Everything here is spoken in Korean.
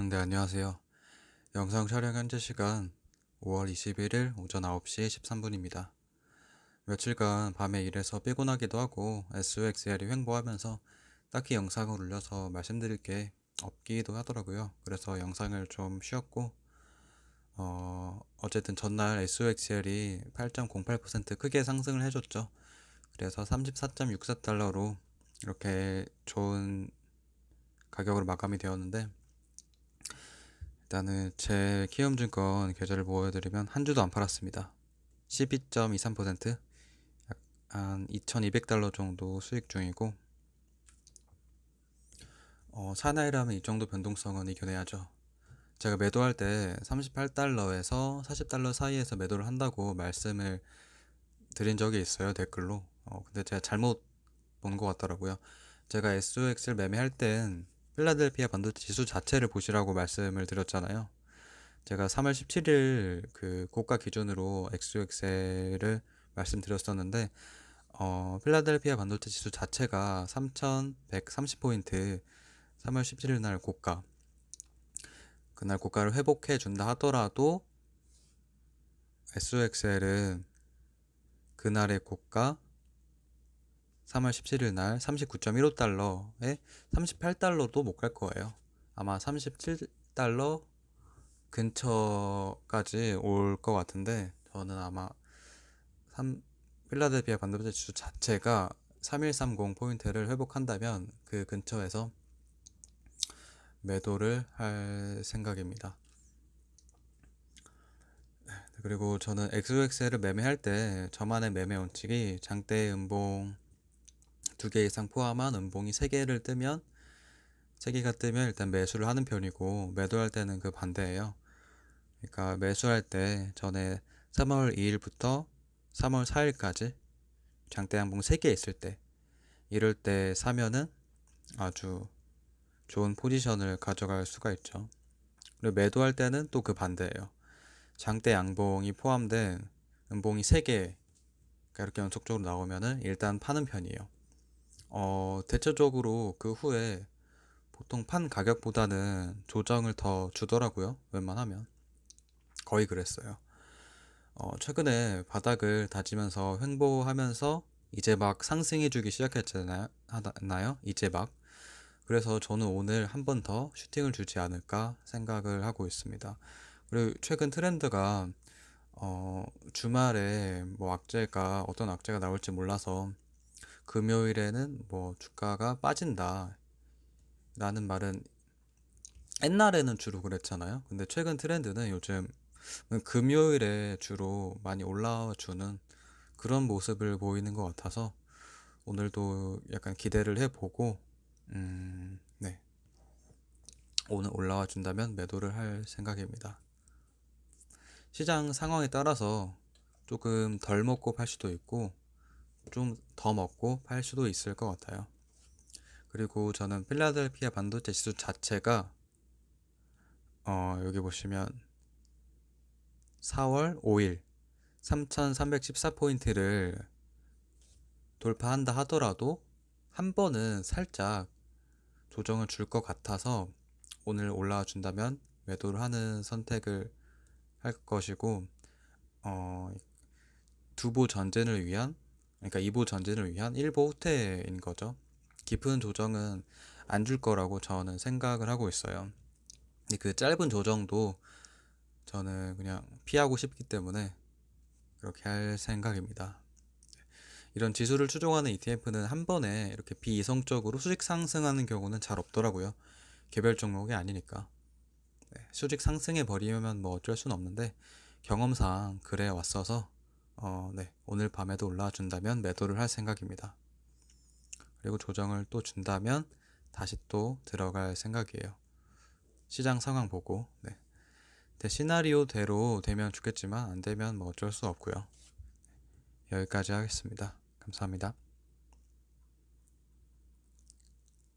네, 안녕하세요. 영상 촬영 현재 시간 5월 21일 오전 9시 13분입니다. 며칠간 밤에 일해서 피곤하기도 하고 SOXL이 횡보하면서 딱히 영상을 올려서 말씀드릴 게 없기도 하더라고요. 그래서 영상을 좀 쉬었고, 어, 어쨌든 전날 SOXL이 8.08% 크게 상승을 해줬죠. 그래서 34.64달러로 이렇게 좋은 가격으로 마감이 되었는데, 일단은 제 키움증권 계좌를 보여드리면 한 주도 안 팔았습니다. 12.23%, 한 2,200달러 정도 수익 중이고, 어, 사나이라면 이 정도 변동성은 이겨내야죠. 제가 매도할 때 38달러에서 40달러 사이에서 매도를 한다고 말씀을 드린 적이 있어요, 댓글로. 어, 근데 제가 잘못 본 것 같더라고요. 제가 SOX를 매매할 땐 필라델피아 반도체 지수 자체를 보시라고 말씀을 드렸잖아요. 제가 3월 17일 그 고가 기준으로 XUXL을 말씀드렸었는데, 어, 필라델피아 반도체 지수 자체가 3130포인트 3월 17일 날 고가. 그날 고가를 회복해 준다 하더라도 SOXL은 그날의 고가 3월 17일 날 39.15달러에 38달러도 못 갈 거예요. 아마 37달러 근처까지 올 것 같은데 저는 아마 3, 필라델피아 반도체 지수 자체가 3130 포인트를 회복한다면 그 근처에서 매도를 할 생각입니다. 그리고 저는 XOXL을 매매할 때 저만의 매매 원칙이 장대 음봉 두 개 이상 포함한 음봉이 세 개를 뜨면 세 개가 뜨면 일단 매수를 하는 편이고 매도할 때는 그 반대예요. 그러니까 매수할 때 전에 3월 2일부터 3월 4일까지 장대 양봉 3개 있을 때 이럴 때 사면은 아주 좋은 포지션을 가져갈 수가 있죠. 그리고 매도할 때는 또 그 반대예요. 장대 양봉이 포함된 음봉이 3개 이렇게 연속적으로 나오면은 일단 파는 편이에요. 어, 대체적으로 그 후에 보통 판 가격보다는 조정을 더 주더라고요. 웬만하면. 거의 그랬어요. 어, 최근에 바닥을 다지면서 횡보하면서 이제 막 상승해 주기 시작했잖아요. 하나요? 이제 막. 그래서 저는 오늘 한 번 더 슈팅을 주지 않을까 생각을 하고 있습니다. 그리고 최근 트렌드가 어, 주말에 뭐 악재가 어떤 악재가 나올지 몰라서 금요일에는 뭐 주가가 빠진다 라는 말은 옛날에는 주로 그랬잖아요. 근데 최근 트렌드는 요즘 금요일에 주로 많이 올라와 주는 그런 모습을 보이는 것 같아서 오늘도 약간 기대를 해보고 음, 네. 오늘 올라와 준다면 매도를 할 생각입니다. 시장 상황에 따라서 조금 덜 먹고 팔 수도 있고 좀 더 먹고 팔 수도 있을 것 같아요. 그리고 저는 필라델피아 반도체 지수 자체가 어, 여기 보시면 4월 5일 3314포인트를 돌파한다 하더라도 한 번은 살짝 조정을 줄 것 같아서 오늘 올라와 준다면 매도를 하는 선택을 할 것이고 어, 두보 전진을 위한 그러니까 2보 전진을 위한 1보 후퇴인 거죠. 깊은 조정은 안 줄 거라고 저는 생각을 하고 있어요. 그 짧은 조정도 저는 그냥 피하고 싶기 때문에 그렇게 할 생각입니다. 이런 지수를 추종하는 ETF는 한 번에 이렇게 비이성적으로 수직 상승하는 경우는 잘 없더라고요. 개별 종목이 아니니까. 네, 수직 상승해 버리면 뭐 어쩔 수는 없는데 경험상 그래 왔어서 어, 네, 오늘 밤에도 올라와 준다면 매도를 할 생각입니다. 그리고 조정을 또 준다면 다시 또 들어갈 생각이에요. 시장 상황 보고 네. 시나리오대로 되면 좋겠지만 안 되면 뭐 어쩔 수 없고요. 여기까지 하겠습니다. 감사합니다.